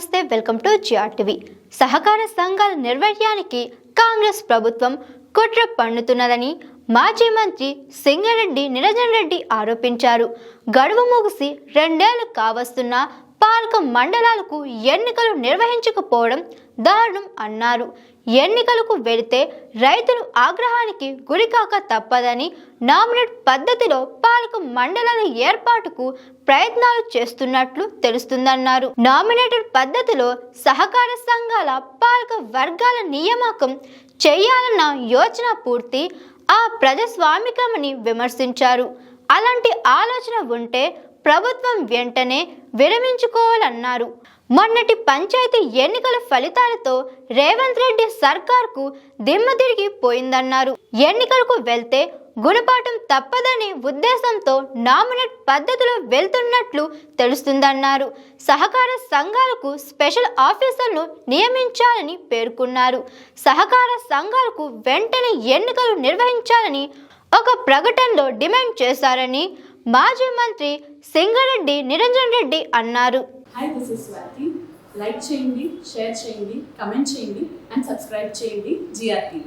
నమస్తే welcome to GR TV సహకార సంఘాల నిర్వహణకి కాంగ్రెస్ ప్రభుత్వం కుట్ర పన్నుతున్నదని మాజీ మంత్రి సింగరెడ్డి నిరంజన్ రెడ్డి ఆరోపించారు. గడువు ముగిసి రెండేళ్ళు కావస్తున్న పాలక మండలాలకు ఎన్నికలు నిర్వహించకపోవడం దారుణం అన్నారు. ఎన్నికలకు వెళితే రైతులు ఆగ్రహానికి గురికాక తప్పదని నామినేట్ పద్ధతిలో పాలక మండలాల ఏర్పాటుకు ప్రయత్నాలు చేస్తున్నట్లు తెలుస్తుందన్నారు. నామినేటెడ్ పద్ధతిలో సహకార సంఘాల పాలక వర్గాల నియామకం చేయాలన్న యోచన పూర్తి ఆ ప్రజాస్వామికమని విమర్శించారు. అలాంటి ఆలోచన ఉంటే ప్రభుత్వం వెంటనే విరమించుకోవాలన్నారు. మొన్నటి పంచాయతీ ఎన్నికల ఫలితాలతో రేవంత్ రెడ్డి సర్కార్కు దిమ్మ తిరిగి పోయిందన్నారు. ఎన్నికలకు వెళ్తే గుణపాఠం తప్పదనే ఉద్దేశంతో నామినేట్ పద్ధతిలో వెళ్తున్నట్లు తెలుస్తుందన్నారు. సహకార సంఘాలకు స్పెషల్ ఆఫీసర్ను నియమించాలని పేర్కొన్నారు. సహకార సంఘాలకు వెంటనే ఎన్నికలు నిర్వహించాలని ఒక ప్రకటనలో డిమాండ్ చేశారని మాజీ మంత్రి సింగరెడ్డి నిరంజన్ రెడ్డి అన్నారు. Hi this is Swathi like చేయండి షేర్ చేయండి కమెంట్ చేయండి అండ్ సబ్స్క్రైబ్ చేయండి జిఆర్టీవీ